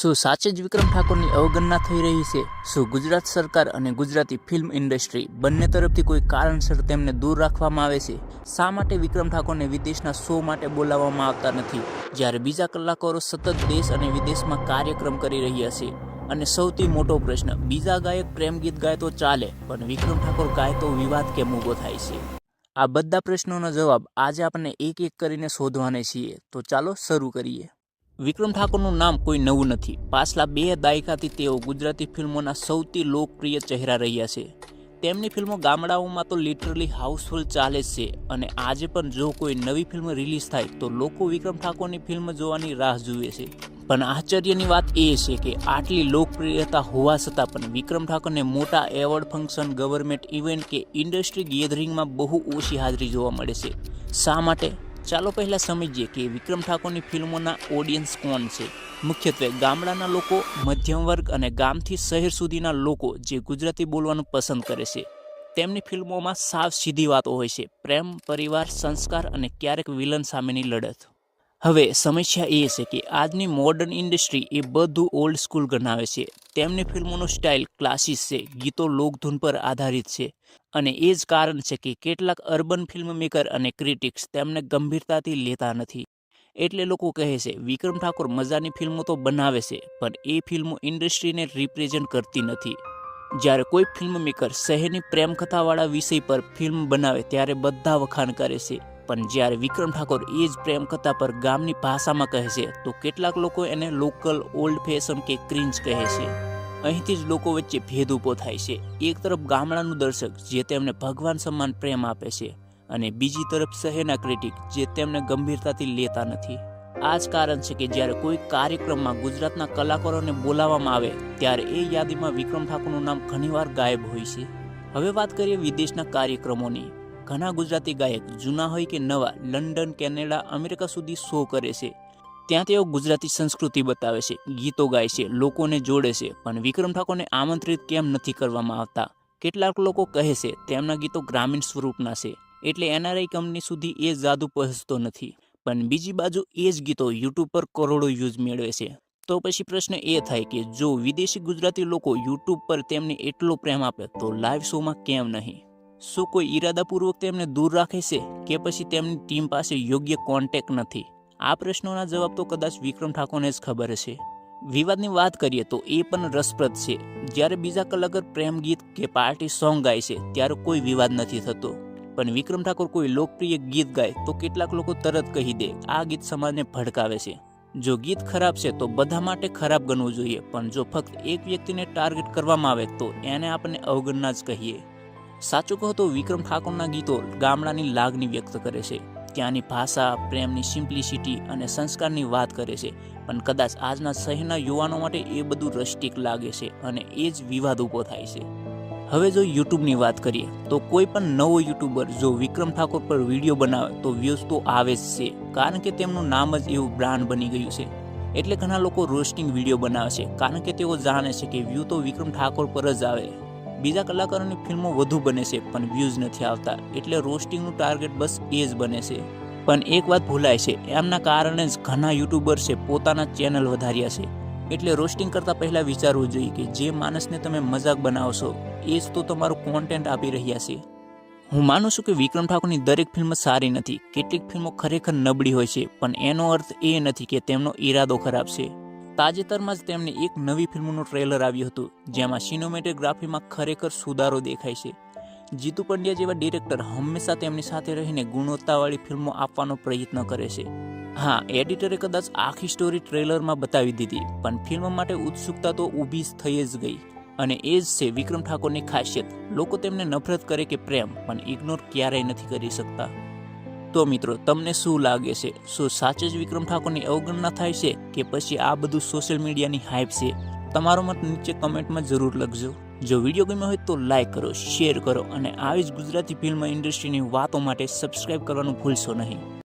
શું સાચે જ વિક્રમ ઠાકોરની અવગણના થઈ રહી છે? શું ગુજરાત સરકાર અને ગુજરાતી ફિલ્મ ઇન્ડસ્ટ્રી બંને તરફથી કોઈ કારણસર તેમને દૂર રાખવામાં આવે છે? શા માટે વિક્રમ ઠાકોરને વિદેશના શો માટે બોલાવવામાં આવતા નથી? જ્યારે બીજા કલાકારો સતત દેશ અને વિદેશમાં કાર્યક્રમ કરી રહ્યા છે. અને સૌથી મોટો પ્રશ્ન, બીજા ગાયક પ્રેમ ગીત ગાય તો ચાલે, પણ વિક્રમ ઠાકોર ગાય તો વિવાદ કેમ ઊભો થાય છે? આ બધા પ્રશ્નોનો જવાબ આજે આપણે એક એક કરીને શોધવાને છીએ. તો ચાલો શરૂ કરીએ. વિક્રમ ઠાકોરનું નામ કોઈ નવું નથી. પાછલા બે દાયકાથી તેઓ ગુજરાતી ફિલ્મોના સૌથી લોકપ્રિય ચહેરા રહ્યા છે. તેમની ફિલ્મો ગામડાઓમાં તો લિટરલી હાઉસફુલ ચાલે છે અને આજે પણ જો કોઈ નવી ફિલ્મ રિલીઝ થાય તો લોકો વિક્રમ ઠાકોરની ફિલ્મ જોવાની રાહ જુએ છે. પણ આશ્ચર્યની વાત એ છે કે આટલી લોકપ્રિયતા હોવા છતાં પણ વિક્રમ ઠાકોરને મોટા એવોર્ડ ફંક્શન ગવર્મેન્ટ ઇવેન્ટ કે ઇન્ડસ્ટ્રી ગેધરિંગમાં બહુ ઓછી હાજરી જોવા મળે છે. શા માટે? ચાલો પહેલાં સમજીએ કે વિક્રમ ઠાકોરની ફિલ્મોના ઓડિયન્સ કોણ છે? મુખ્યત્વે ગામડાના લોકો, મધ્યમ વર્ગ અને ગામથી શહેર સુધીના લોકો જે ગુજરાતી બોલવાનું પસંદ કરે છે. તેમની ફિલ્મોમાં સાવ સીધી વાતો હોય છે. પ્રેમ, પરિવાર, સંસ્કાર અને ક્યારેક વિલન સામેની લડત. હવે સમસ્યા એ છે કે આજની મોડર્ન ઇન્ડસ્ટ્રી એ બધું ઓલ્ડ સ્કૂલ ગણાવે છે. તેમની ફિલ્મોનો સ્ટાઇલ ક્લાસિસ છે, ગીતો લોકધૂન પર આધારિત છે અને એ જ કારણ છે કે કેટલાક અર્બન ફિલ્મ મેકર અને ક્રિટિક્સ તેમને ગંભીરતાથી લેતા નથી. એટલે લોકો કહે છે, વિક્રમ ઠાકોર મજાની ફિલ્મો તો બનાવે છે, પણ એ ફિલ્મો ઇન્ડસ્ટ્રીને રિપ્રેઝેન્ટ કરતી નથી. જ્યારે કોઈ ફિલ્મ મેકર શહેરની પ્રેમકથાવાળા વિષય પર ફિલ્મ બનાવે ત્યારે બધા વખાણ કરે છે. પણ જ્યારે વિક્રમ ઠાકોર એ જ પ્રેમ કથા પર ગામની ભાષામાં કહે છે, તો કેટલાક લોકો એને લોકલ ઓલ્ડ ફેશન કે ક્રિન્જ કહે છે. અહીંથી જ લોકો વચ્ચે ભેદ ઊભો થાય છે. એક તરફ ગામડાનું દર્શક જે તેમને ભગવાન સમાન પ્રેમ આપે છે અને બીજી તરફ શહેરના ક્રિટિક જે તેમને ગંભીરતાથી લેતા નથી. આ જ કારણ છે કે જ્યારે કોઈ કાર્યક્રમમાં ગુજરાતના કલાકારોને બોલાવવામાં આવે, ત્યારે એ યાદીમાં વિક્રમ ઠાકોરનું નામ ઘણીવાર ગાયબ હોય છે. હવે વાત કરીએ વિદેશના કાર્યક્રમોની. ઘણા ગુજરાતી ગાયક જૂના હોય કે નવા લંડન, કેનેડા, અમેરિકા સુધી શો કરે છે. ત્યાં તેઓ ગુજરાતી સંસ્કૃતિ બતાવે છે, ગીતો ગાય છે, લોકોને જોડે છે, પણ વિક્રમ ઠાકોરને આમંત્રિત કેમ નથી કરવામાં આવતા? કેટલાક લોકો કહે છે, તેમના ગીતો ગ્રામીણ સ્વરૂપના છે, એટલે એનઆરઆઈ કંપની સુધી એ જાદુ પહોંચતો નથી. પણ બીજી બાજુ એ જ ગીતો યુટ્યુબ પર કરોડો યુઝ મેળવે છે. તો પછી પ્રશ્ન એ થાય કે જો વિદેશી ગુજરાતી લોકો યુટ્યુબ પર તેમને એટલો પ્રેમ આપે, તો લાઈવ શોમાં કેમ નહીં? શું કોઈ ઈરાદાપૂર્વક તેમને દૂર રાખે છે કે પછી તેમની ટીમ પાસે યોગ્ય કોન્ટેક નથી? આ પ્રશ્નોના જવાબ તો કદાચ વિક્રમ ઠાકોરને જ ખબર હશે. વિવાદની વાત કરીએ તો એ પણ રસપ્રદ છે. જ્યારે બીજા કલાકાર પ્રેમ ગીત કે પાર્ટી સોંગ ગાય છે, ત્યારે કોઈ વિવાદ નથી થતો. પણ વિક્રમ ઠાકોર કોઈ લોકપ્રિય ગીત ગાય તો કેટલાક લોકો તરત કહી દે, આ ગીત સમાજને ભડકાવે છે. જો ગીત ખરાબ છે તો બધા માટે ખરાબ ગણવું જોઈએ, પણ જો ફક્ત એક વ્યક્તિને ટાર્ગેટ કરવામાં આવે તો એને આપણે અવગણના જ કહીએ. સાચું કહો તો વિક્રમ ઠાકોરના ગીતો ગામડાની લાગણી વ્યક્ત કરે છે. ત્યાંની ભાષા, પ્રેમની સિમ્પ્લિસિટી અને સંસ્કારની વાત કરે છે. પણ કદાચ આજના શહેરના યુવાનો માટે એ બધું રસ્ટિક લાગે છે અને એ જ વિવાદ ઊભો થાય છે. હવે જો યુટ્યુબની વાત કરીએ, તો કોઈ પણ નવો યુટ્યુબર જો વિક્રમ ઠાકોર પર વીડિયો બનાવે, તો વ્યૂઝ તો આવે જ છે, કારણ કે તેમનું નામ જ એવું બ્રાન્ડ બની ગયું છે. એટલે ઘણા લોકો રોસ્ટિંગ વીડિયો બનાવે છે, કારણ કે તેઓ જાણે છે કે વ્યૂ તો વિક્રમ ઠાકોર પર જ આવે. બીજા કલાકારોની ફિલ્મો વધુ બને છે, પણ વ્યૂઝ નથી આવતા. એટલે રોસ્ટિંગનું ટાર્ગેટ બસ એ જ બને છે. પણ એક વાત ભૂલાય છે, એમના કારણે જ ઘણા યુટ્યુબર્સે પોતાના ચેનલ વધાર્યા છે. એટલે રોસ્ટિંગ કરતાં પહેલાં વિચારવું જોઈએ કે જે માણસને તમે મજાક બનાવશો, એ જ તો તમારું કોન્ટેન્ટ આપી રહ્યા છે. હું માનું છું કે વિક્રમ ઠાકોરની દરેક ફિલ્મ સારી નથી. કેટલીક ફિલ્મો ખરેખર નબળી હોય છે, પણ એનો અર્થ એ નથી કે તેમનો ઈરાદો ખરાબ છે. તાજેતરમાં જ તેમને એક નવી ફિલ્મનું ટ્રેલર આવ્યું હતું, જેમાં સિનેમેટોગ્રાફીમાં ખરેખર સુધારો દેખાય છે. જીતુ પંડ્યા જેવા ડિરેક્ટર હંમેશા તેમની સાથે રહીને ગુણવત્તાવાળી ફિલ્મો આપવાનો પ્રયત્ન કરે છે. હા, એડિટરે કદાચ આખી સ્ટોરી ટ્રેલરમાં બતાવી દીધી, પણ ફિલ્મ માટે ઉત્સુકતા તો ઊભી જ થઈ જ ગઈ. અને એ જ છે વિક્રમ ઠાકોરની ખાસિયત, લોકો તેમને નફરત કરે કે પ્રેમ, પણ ઇગ્નોર ક્યારેય નથી કરી શકતા. તો મિત્રો, તમને શું લાગે છે? શું સાચે જ વિક્રમ ઠાકોરની અવગણના થાય છે કે પછી આ બધું સોશિયલ મીડિયાની હાઇપ છે? તમારો મત નીચે કમેન્ટમાં જરૂર લખજો. જો વીડિયો ગમ્યો હોય તો લાઇક કરો શેર કરો અને આવી જ ગુજરાતી ફિલ્મ ઇન્ડસ્ટ્રીની વાતો માટે સબસ્ક્રાઇબ કરવાનું ભૂલશો નહીં.